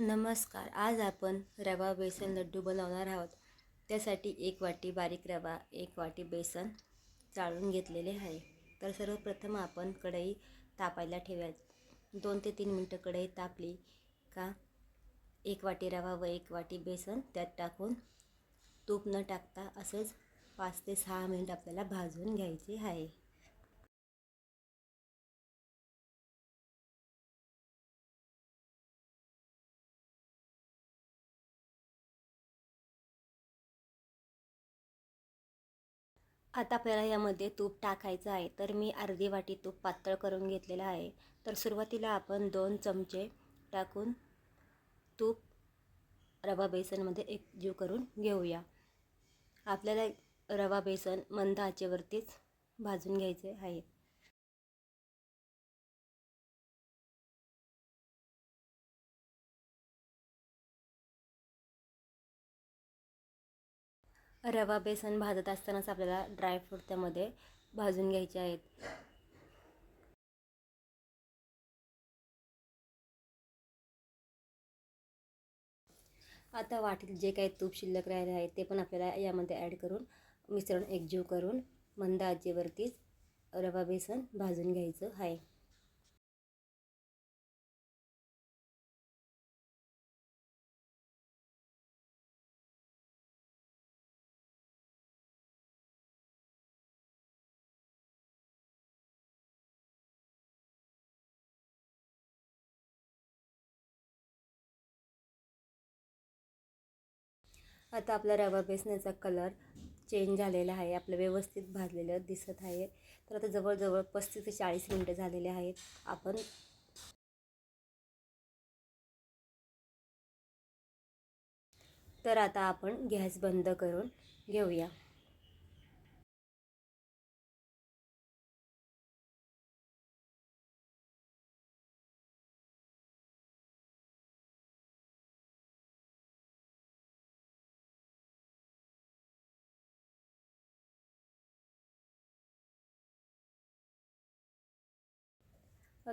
नमस्कार. आज आपण रवा बेसन लड्डू बनवणार आहोत. त्यासाठी एक वाटी बारीक रवा एक वाटी बेसन चाळून घेतलेले आहे. तर सर्वप्रथम आपण कढई तापायला ठेवा दोन ते तीन मिनटं कढई तापली का एक वाटी रवा व एक वाटी बेसन त्यात टाकून तूप न टाकता असंच पाच ते सहा मिनिट आपल्याला भाजून घ्यायचे आहे. आता आपल्याला यामध्ये तूप टाकायचं आहे. तर मी अर्धी वाटी तूप पातळ करून घेतलेलं आहे. तर सुरुवातीला आपण दोन चमचे टाकून तूप रवा बेसनमध्ये एकजीव करून घेऊया. आपल्याला रवा बेसन मंद आचेवरतीच भाजून घ्यायचे आहे. रवा बेसन भाजत असतानाच आपल्याला ड्रायफ्रूट त्यामध्ये भाजून घ्यायचे आहेत. आता वाटीत जे काही तूप शिल्लक राहिले आहे ते पण आपल्याला यामध्ये ॲड करून मिश्रण एकजीव करून मंद आजीवरतीच रवा बेसन भाजून घ्यायचं आहे. आता आपला रवा बेसनाचा कलर चेंज झालेला आहे. आपलं व्यवस्थित भाजलेलं दिसत आहे. तर आता जवळजवळ पस्तीस ते चाळीस मिनटं झालेले आहेत. आपण तर आता आपण गॅस बंद करून घेऊया.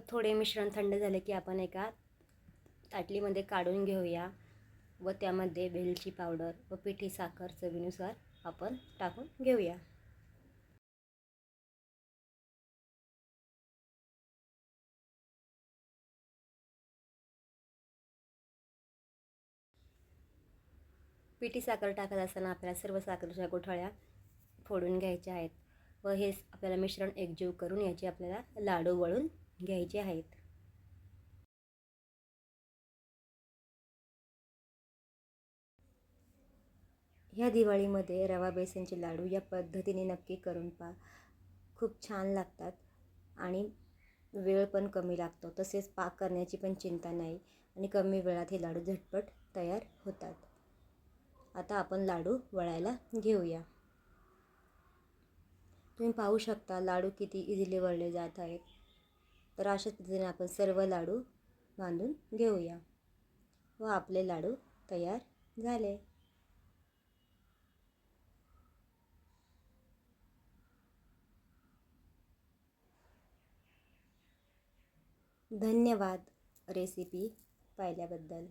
थोडे मिश्रण थंड झाले की आपण एका ताटलीमध्ये काढून घेऊया व त्यामध्ये वेलची पावडर व पिठी साखर चवीनुसार आपण टाकून घेऊया. पिठी साखर टाकत असताना आपल्याला सर्व साखरेच्या गोठळ्या फोडून घ्यायच्या आहेत व हे आपल्याला मिश्रण एकजीव करून याचे आपल्याला लाडू वळून घ्यायचे आहेत. ह्या दिवाळीमध्ये रवा बेसनचे लाडू या पद्धतीने नक्की करून पा खूप छान लागतात आणि वेळ पण कमी लागतो. तसेच पाक करण्याची पण चिंता नाही आणि कमी वेळात हे लाडू झटपट तयार होतात. आता आपण लाडू वळायला घेऊया. तुम्ही पाहू शकता लाडू किती इझिली वळले जात आहेत. तर अशाच पद्धतीने आपण सर्व लाडू बांधून घेऊया. व आपले लाडू तयार झाले. धन्यवाद रेसिपी पाहिल्याबद्दल.